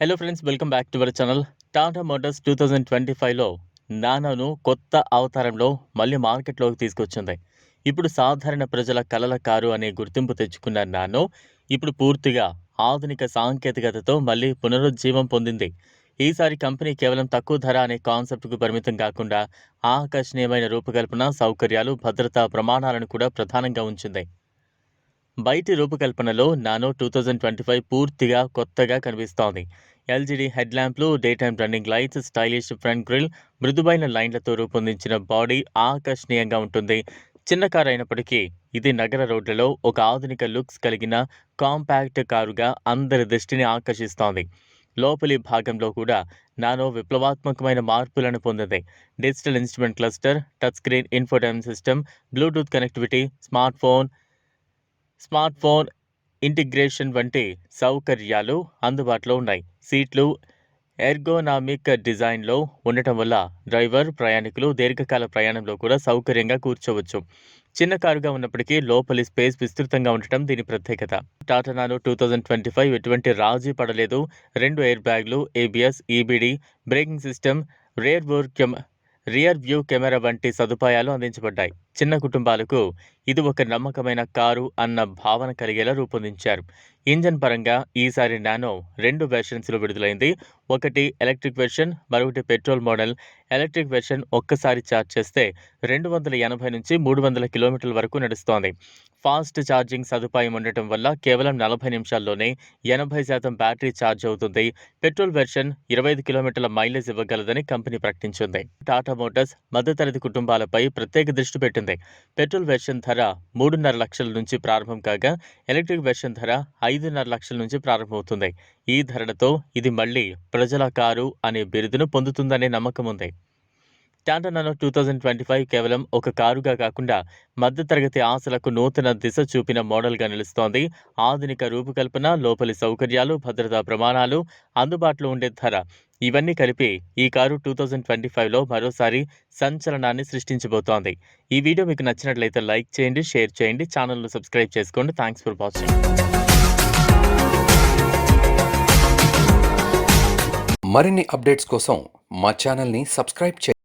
Hello friends welcome back to our channel Tata Motors two thousand twenty ఫైవ్లో నానోను కొత్త అవతారంలో మళ్ళీ మార్కెట్లోకి తీసుకొచ్చింది. ఇప్పుడు సాధారణ ప్రజల కలల కారు అనే గుర్తింపు తెచ్చుకున్న నానో ఇప్పుడు పూర్తిగా ఆధునిక సాంకేతికతతో మళ్ళీ పునరుజ్జీవం పొందింది. ఈసారి కంపెనీ కేవలం తక్కువ ధర అనే కాన్సెప్ట్కు పరిమితం కాకుండా ఆకర్షణీయమైన రూపకల్పన సౌకర్యాలు భద్రతా ప్రమాణాలను కూడా ప్రధానంగా ఉంచింది. బయటి రూపకల్పనలో Nano two thousand twenty five పూర్తిగా కొత్తగా కనిపిస్తోంది. LED head ల్యాంప్లు day time running lights stylish front grill మృదువైన లైన్లతో రూపొందించిన బాడీ ఆకర్షణీయంగా ఉంటుంది. చిన్న కారు అయినప్పటికీ ఇది నగర రోడ్లలో ఒక ఆధునిక లుక్స్ కలిగిన కాంపాక్ట్ కారుగా అందరి దృష్టిని ఆకర్షిస్తోంది. లోపలి భాగంలో కూడా నానో విప్లవాత్మకమైన మార్పులను పొందింది. Digital instrument cluster touch screen infotain system bluetooth connectivity smart phone smart phone integration వంటి సౌకర్యాలు అందుబాటులో ఉన్నాయి. సీట్లు ఎర్గోనామిక్ డిజైన్లో ఉండటం వల్ల డ్రైవర్ ప్రయాణికులు దీర్ఘకాల ప్రయాణంలో కూడా సౌకర్యంగా కూర్చోవచ్చు. చిన్న కారుగా ఉన్నప్పటికీ లోపలి స్పేస్ విస్తృతంగా ఉండటం దీని ప్రత్యేకత. Tata Nano two thousand twenty five ఎటువంటి రాజీ పడలేదు. రెండు ఎయిర్ బ్యాగ్లు ABS EBD braking system rear wore rear view camera వంటి సదుపాయాలు అందించబడ్డాయి. చిన్న కుటుంబాలకు ఇది ఒక నమ్మకమైన కారు అన్న భావన కలిగేలా రూపొందించారు. ఇంజన్ పరంగా ఈసారి నానో రెండు వెర్షన్స్లో విడుదలైంది. ఒకటి ఎలక్ట్రిక్ వెర్షన్ మరొకటి పెట్రోల్ మోడల్. ఎలక్ట్రిక్ వెర్షన్ ఒక్కసారి ఛార్జ్ చేస్తే రెండు వందల ఎనభై నుంచి మూడు వందల కిలోమీటర్ల వరకు నడుస్తోంది. ఫాస్ట్ ఛార్జింగ్ సదుపాయం ఉండటం వల్ల కేవలం నలభై నిమిషాల్లోనే ఎనభై శాతం బ్యాటరీ ఛార్జ్ అవుతుంది. పెట్రోల్ వెర్షన్ ఇరవై ఐదు కిలోమీటర్ల మైలేజ్ ఇవ్వగలదని కంపెనీ ప్రకటించింది. టాటా మోటార్స్ మధ్యతరగతి కుటుంబాలపై ప్రత్యేక దృష్టి పెట్టింది. పెట్రోల్ వెర్షన్ ధర మూడున్నర లక్షల నుంచి ప్రారంభం కాగా ఎలక్ట్రిక్ వెర్షన్ ధర ఐదున్నర లక్షల నుంచి ప్రారంభమవుతుంది. ఈ ధరలతో ఇది మళ్ళీ ప్రజల కారు అనే బిరుదును పొందుతుందనే నమ్మకం ఉంది. Tata Nano two thousand twenty five కేవలం ఒక కారుగా కాకుండా మధ్యతరగతి ఆశలకు నూతన దిశ చూపిన మోడల్గా నిలుస్తోంది. ఆధునిక రూపకల్పన లోపలి సౌకర్యాలు భద్రతా ప్రమాణాలు అందుబాటులో ఉండే ధర. ఇవన్నీ కలిపి ఈ కారు టూ థౌజండ్ ట్వంటీ ఫైవ్లో మరోసారి సంచలనాన్ని సృష్టించబోతోంది. ఈ వీడియో మీకు నచ్చినట్లయితే లైక్ చేయండి షేర్ చేయండి ఛానల్ను సబ్స్క్రైబ్ చేసుకోండి. Thanks for watching. మరిన్ని అప్డేట్స్ కోసం మా ఛానల్ని సబ్స్క్రైబ్ చేయండి.